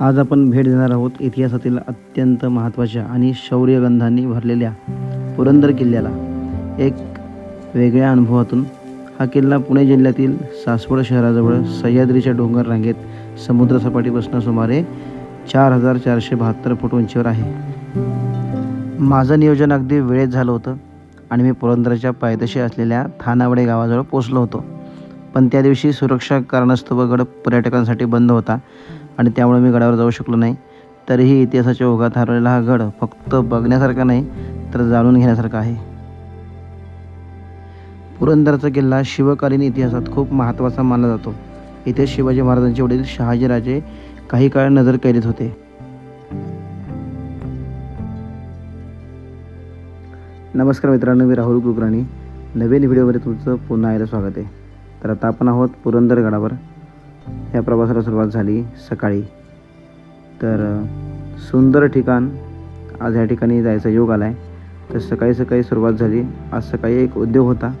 आज आपण भेट देणार आहोत इतिहासातील अत्यंत महत्त्वाच्या आणि शौर्यगंधांनी भरलेल्या पुरंदर किल्ल्याला. एक वेगळ्या अनुभवातून हा किल्ला पुणे जिल्ह्यातील सासवड शहराजवळ सह्याद्रीच्या डोंगर रांगेत समुद्रसपाटीपासून सुमारे चार हजार चारशे बहात्तर फूट उंचीवर आहे. माझं नियोजन अगदी वेळेत झालं होतं आणि मी पुरंदरच्या पायथ्याशी असलेल्या थानावडे गावाजवळ पोचलो होतो. पण त्या दिवशी सुरक्षा कारणास्तव गड पर्यटकांसाठी बंद होता. आणि त्यामुळे मी गडावर जाऊ शकलो नाही. तरीही इतिहासाच्या ओघात हरवलेला हा गड फक्त बघण्यासारखा नाही तर जाणून घेण्यासारखा आहे. पुरंदरचा किल्ला शिवकालीन इतिहासात खूप महत्त्वाचा मानला जातो. इथे शिवाजी महाराजांचे वडील शहाजीराजे काही काळ नजर कैदेत होते. नमस्कार मित्रांनो मी राहुल कुलकर्णी. नवीन व्हिडिओमध्ये तुमचं पुन्हा यायला स्वागत आहे. तर आता आपण आहोत पुरंदर गडावर. या प्रवासाला सुरुवात झाली सकाळी. तर सुंदर ठिकाण. आज या ठिकाणी जायचा योग आला आहे तर सकाळी सकाळी सुरुवात झाली. आज सकाळी एक उद्योग होता.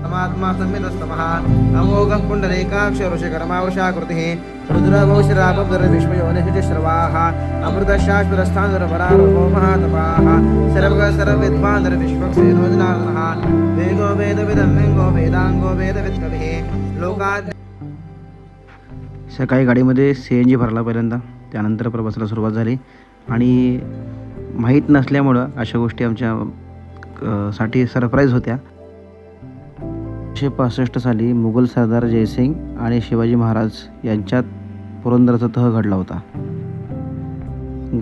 महात्मा परमात्मा संमितस्तमः अमोघं पुण्डरीकाक्षरुषिकरमावशाकृतिः रुद्रभौशिरापदर विश्वयोनिश्रवाः अमृतशाश्वतस्थानरपरारोहो महातपाः सर्वग सर्वविद्वानर विश्वक्सेनोजनार्दनः वेगो वेदविदं वेङ्गो वेदाङ्गो वेदवित्कविः. लोकात् सकाळी गाडीमध्ये सी एन जी भरला पहिल्यांदा. त्यानंतर प्रवासाला सुरुवात झाली. आणि माहीत नसल्यामुळं अशा गोष्टी आमच्या साठी सरप्राईज होत्या. एकोणीसशे पासष्ट साली मुघल सरदार जयसिंग आणि शिवाजी महाराज यांच्यात पुरंदरचा तह घडला होता.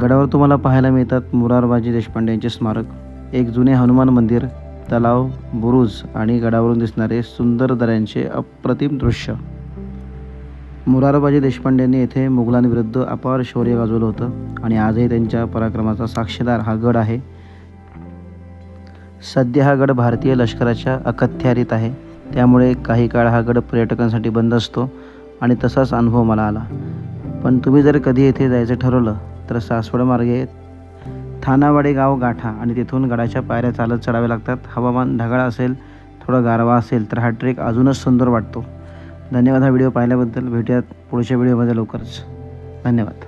गडावर तुम्हाला पाहायला मिळतात मुरारबाजी देशपांडे यांचे स्मारक. एक जुने हनुमान मंदिर तलाव बुरुज आणि गडावरून दिसणारे सुंदर दऱ्यांचे अप्रतिम दृश्य. मुरारबाजी देशपांडेंनी येथे मुघलांविरुद्ध अपार शौर्य गाजवलं होतं आणि आजही त्यांच्या पराक्रमाचा साक्षीदार हा गड आहे. सध्या हा गड भारतीय लष्कराच्या अखत्यारीत आहे. त्यामुळे काही काळ हा गड पर्यटकांसाठी बंद असतो आणि तसाच अनुभव मला आला. पण तुम्ही जर कधी येथे जायचं ठरवलं तर सासवड मार्गे थानावाडे गाव गाठा आणि तिथून गडाच्या पायऱ्या चालत चढावे लागतात. हवामान ढगाळ असेल थोडा गारवा असेल तर हा ट्रेक अजूनच सुंदर वाटतो. धन्यवाद हा व्हिडिओ पाहिल्याबद्दल. भेटूयात पुढच्या व्हिडिओमध्ये लवकरच. धन्यवाद.